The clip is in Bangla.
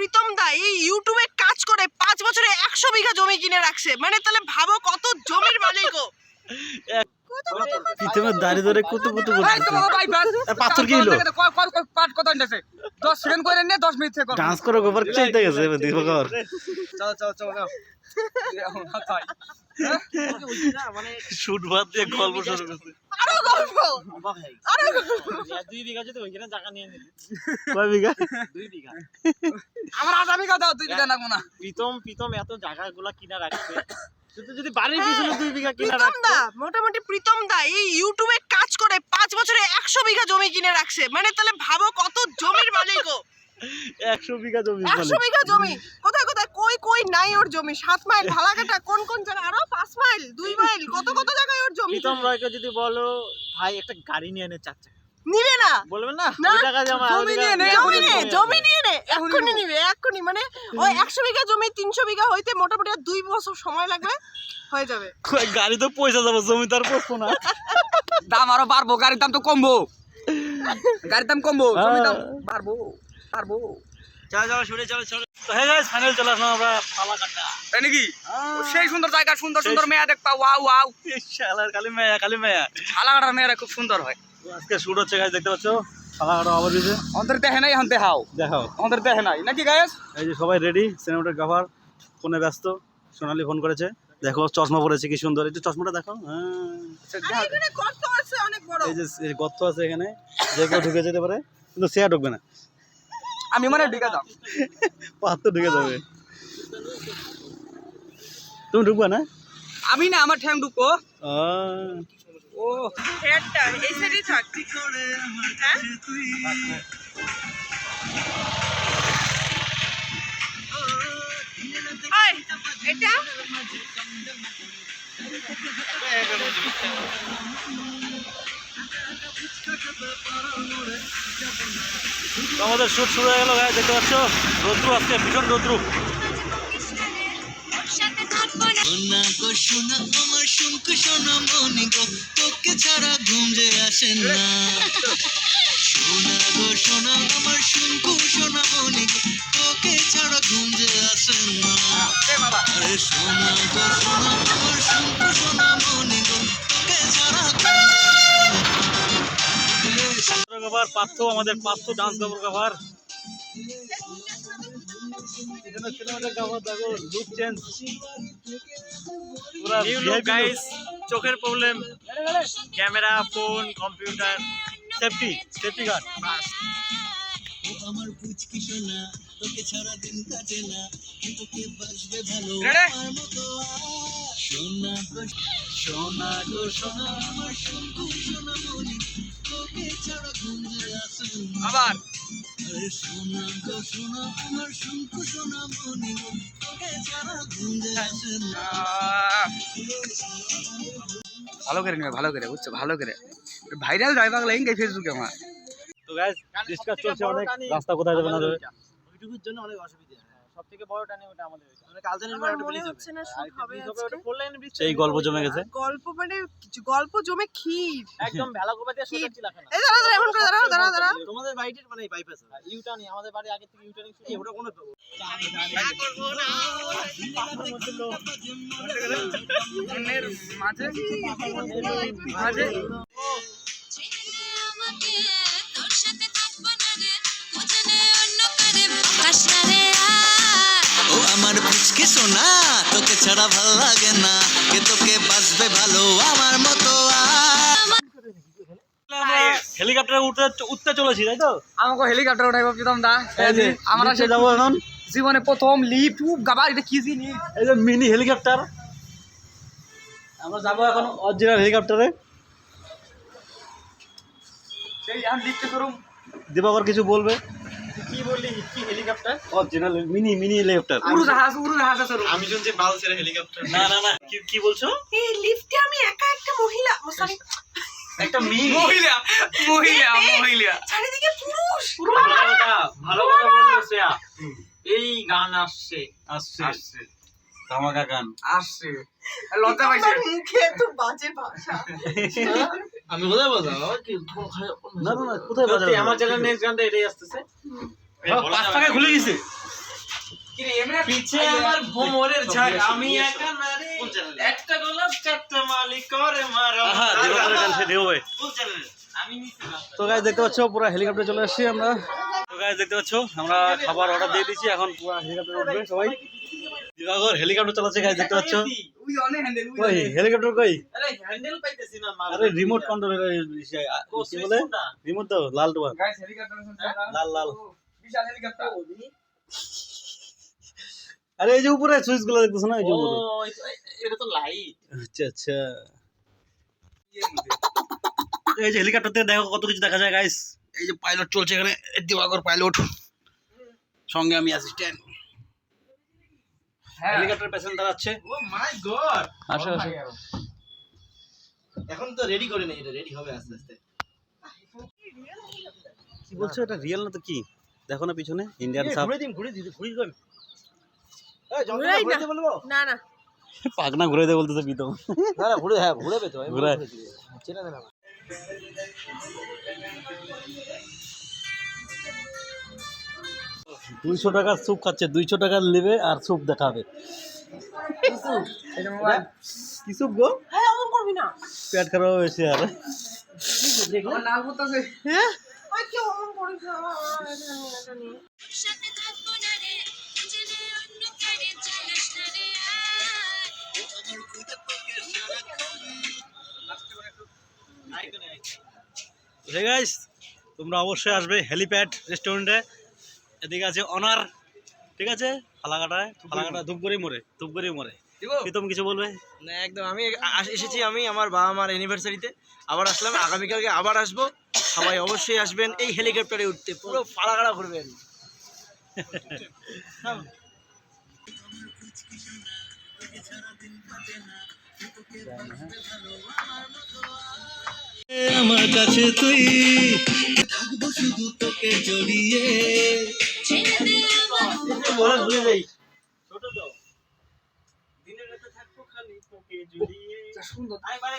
প্রীতম দা এই ইউটিউবে কাজ করে পাঁচ বছরে একশো বিঘা জমি কিনে রাখছে। মানে তাহলে ভাবো কত জমির মালিক ও। প্রীতমের দাঁড়িয়ে ধরে কত কত পাথর কি হলো? পাট কত নিতেছে? 10 সেকেন্ড করে নে 10 মিনিট থেকে ডান্স করে গোবর চাইতে গেছে দিব গোবর চল চল চল চল শুট বাদ দিয়ে গল্প শুরু করছে। আরও গল্প! আরও দুই বিঘা যদি ওইখানে জায়গা নিয়ে নিলি। কয় বিঘা? দুই বিঘা। আমার আগামী কথা তুই বিটা নাকবো না প্রীতম প্রীতম এত জায়গাগুলা কিনা রাখছে। যদি বাড়ির পিছনে দুই বিঘা কিনা রাখতো। মোটামুটি প্রীতম দা এই ইউটিউবে কাজ করে পাঁচ বছরে একশো বিঘা জমি কিনে রাখছে। মানে তাহলে ভাবো কত জমির মালিক ও। একশো বিঘা জমি একশো বিঘা জমি? কোথায় কোথায়? কই কই নাই ওর জমি? সাত মাইল কোন কোন জায়গা আরও পাঁচ মাইল দুই মাইল কত কত জায়গায় ওর জমি? প্রীতম রয়কে যদি বলো ভাই একটা গাড়ি নিয়ে নে চার চাকা। নিবে না? বলবে না? না, টাকা আমার জমি নিয়ে নে, জমি নিয়ে জমি নিয়ে নে এক্ষুনি নিবে। এক্ষুনি মানে ওই একশো বিঘা জমি তিনশো বিঘা হইতে মোটামুটি দুই বছর সময় লাগবে হয়ে যাবে। গাড়ি তো পয়সা যাব জমি তার পড়তো না। দাম আরও বাড়বো গাড়ির দাম তো কমবো। গাড়ির দাম কমবো জমির দাম বাড়বো। বাড়বো চলো চলো শুনে চলো চলো। তো হ্যাঁ গাইস ফাইনাল চলে আসলাম আমরা পালাকাটা তাই নাকি? সেই সুন্দর জায়গা সুন্দর সুন্দর মেয়া দেখবা ওয়াও ওয়াও শালার কালি মেয়া কালি মেয়া। হালাকাটার মেয়েরা খুব সুন্দর হয়। আজকে শুট হচ্ছে গাইস দেখতে পাচ্ছ? পালাকাটা আবার দিছে। আমাদের দেখে নাই এখন দেখাও দেখাও আমাদের দেখে নাই। নাকি এই যে সবাই রেডি সিনেমাটোগ্রাফার ফোনে ব্যস্ত সোনালি ফোন করেছে। দেখো চশমা পরেছে কি সুন্দর। এই যে চশমাটা দেখো হ্যাঁ। এই যে গর্ত আছে এখানে। যে কেউ ঢুকে যেতে পারে কিন্তু সে আর ঢুকবে না। আমি মানে ঢুকে যাও। পাত্র ঢুকে যাবে। তুমি ঢুকবে না? আমি না আমার ঠ্যাং ঢুকো ও হেডটা এই সাইডে থাক। হ্যাঁ? এটা? তো আমাদের শুট শুরু হয়ে গেল গায়ে দেখতে পাচ্ছ? রৌদ্রু আজকে ভীষণ রৌদ্রু। সোনা গো সোনা আমার শঙ্খ সোনা মনি গো তোকে ছাড়া ঘুম যে আসে না। সোনা গো সোনা আমার সোনা মনি গো তোকে ছাড়া ঘুম যে আসে না। সোনা গো সোনা কোরিওগ্রাফার পার্থ আমাদের পার্থ ডান্স কোরিওগ্রাফার এখানে সিনেমাটোগ্রাফার দেখো look change new look guys চোখের problem camera phone computer safety safety guard আমার পুচকি সোনা তোকে ছাড়া দিন কাটে না তোকে বাসবে ভালো আমার মতো সোনা গো সোনা গো সোনা আমার সোনা মনি আবার। আরে সোনা গো সোনা আমার শঙ্কু সোনা মনি তোকে ছাড়া ঘুম আসে না। ভালো করে নেবে ভালো করে বুঝছ? ভালো করে। ভাইরাল যাই বাংলা ইংকে ফেসবুকে আমার। তো গাইস ডিসকাস চলছে অনেক রাস্তা কোথায় যাবে না যাবে? ওইটুকুর জন্য অনেক অসুবিধা। সব থেকে বড় ওটা আমাদের মানে আমার মনে হচ্ছে না শুট হবে আজকে। ফোর লাইন ব্রিজ সেই গল্প জমে গেছে। গল্প মানে গল্প জমে ক্ষীর। একদম ভেলাগোপা দিয়ে সোজা চিলাখানা এই দাঁড়া দাঁড়া এমন করে দাঁড়াও দাঁড়াও দাঁড়াও। তোমাদের বাড়িটির মানে বাইপাস ইউটার্নই আমাদের বাড়ি আগে থেকে ইউটার্নিং শুরু ওটা কোনো মাঝে মাঝে। সোনা তোকে ছাড়া ভালো লাগে না কে তোকে বাসবে ভালো আমার মতো হেলিকপ্টারে উঠতে উঠতে চলেছি তাই তো? আমাকে হেলিকপ্টার উঠাইব প্রীতম দা আমরা নিচে যাব এখন। জীবনে প্রথম লিফট উপ গাবা এটা কি জিনিস এই যে মিনি হেলিকপ্টার। আমরা যাব এখন অরিজিনাল হেলিকপ্টারে। সেই এখন লিফটে করুম দিবাকর কিছু বলবে? কি বললি? কি helicopter original mini mini helicopter উড়ু জাহাজ আছে আমি শুনছি বালসের হেলিকপ্টার না না না কি কি বলছো? এই লিফটে আমি একা একটা মহিলা সরি একটা মেয়ে। মহিলা মহিলা মহিলা। চারিদিকে পুরুষ। ভালো কথা ভালো কথা এই গান আসছে আসছে। আসছে। ধামাকা গান। আসছে। লজ্জা পাইছে। মুখে তো বাজে ভাষা। আমি কোথায় না না কোথায় আমার চ্যানেল নেক্সট গানটা এটাই আসতেছে। পাঁচ টাকায় খুলে গেছে। পিছে আমার ভোমরের ঝাঁক আমি একা নারী। একটা গোলাপ চারটা মালিক করে মারো। আহা দিবাকরের গান সে দেবে আমি নিছিলাম তো গাছ দেখতে পাচ্ছ পুরো হেলিকপ্টার চলে আসছি আমরা। তো গাছ দেখতে পাচ্ছ আমরা খাবার অর্ডার দিয়ে দিচ্ছি এখন পুরো হেলিকপ্টার উঠবে সবাই। দিবাকর হেলিকপ্টার চালাচ্ছে গাছ দেখতে পাচ্ছ? হ্যান্ডেল হেলিকপ্টার কই আরে হ্যান্ডেল পাইতেছি না আরে রিমোট কন্ট্রোলের কি বলে? রিমোট তো লাল টুয়া গাইস হেলিকপ্টার লাল লাল। বিশাল হেলিকপ্টার আরে এই যে উপরে সুইচগুলো দেখতেছ না? এই যে ও উপরে। এটা তো লাইট আচ্ছা আচ্ছা। এই যে হেলিকপ্টার থেকে দেখো কত কিছু দেখা যায় গাইস এই যে পাইলট চলছে এখানে দিবাকর পাইলট সঙ্গে আমি অ্যাসিস্ট্যান্ট হ্যাঁ হেলিকপ্টার প্যাসেঞ্জার আছে। ও মাই গড আসো আসো। এখন তো রেডি করে নেই এটা রেডি হবে আস্তে আস্তে। কি বলছো এটা রিয়েল না তো কি? দেখো না পিছনে ইন্ডিয়ান সাপ। ঘুরে দিন ঘুরে দিন ঘুরে দিন ঘুরে না। দিতে বলব না না। পাগনা ঘুরে দেয় বলতেছে প্রীতম না না ঘুরে হ্যাঁ ঘুরে পেতো ঘুরায়। চেনা দেনা দুইশো টাকার স্যুপ খাচ্ছে দুইশো টাকার নেবে আর স্যুপ দেখাবে। এটা কি স্যুপ গো? হ্যাঁ অমন করবি না। পেট খারাপ হয়েছে আর। হ্যাঁ? ওই কি অমন করিস? না এটা নিয়ে, এটা নিয়ে। সাথে থাকব না রে জেনে অন্য কারে জ্বালাস না রে আয় হে গাইস তোমরা অবশ্যই আসবে হেলিপ্যাড রেস্টুরেন্টে। এদিকে আছে অনার ঠিক আছে? ফালাকাটায় ফালাকাটা ধূপগুড়ি মোড়ে ধূপগুড়ি মোড়ে। দিব? প্রীতম কিছু বলবে? না একদম আমি আস- এসেছি আমি আমার বাবা মার অ্যানিভার্সারিতে আবার আসলাম আগামীকালকে আবার আসব। সবাই অবশ্যই আসবেন এই হেলিকপ্টারে উঠতে পুরো ফাড়াগাড়া করবেন আমার কাছে তুই থাকব শুধু তোকে জড়িয়ে। আমার ভুলে যাই ছোট তো। দিনের রাতে থাকব খালি তোকে জড়িয়ে সুন্দর বাড়ি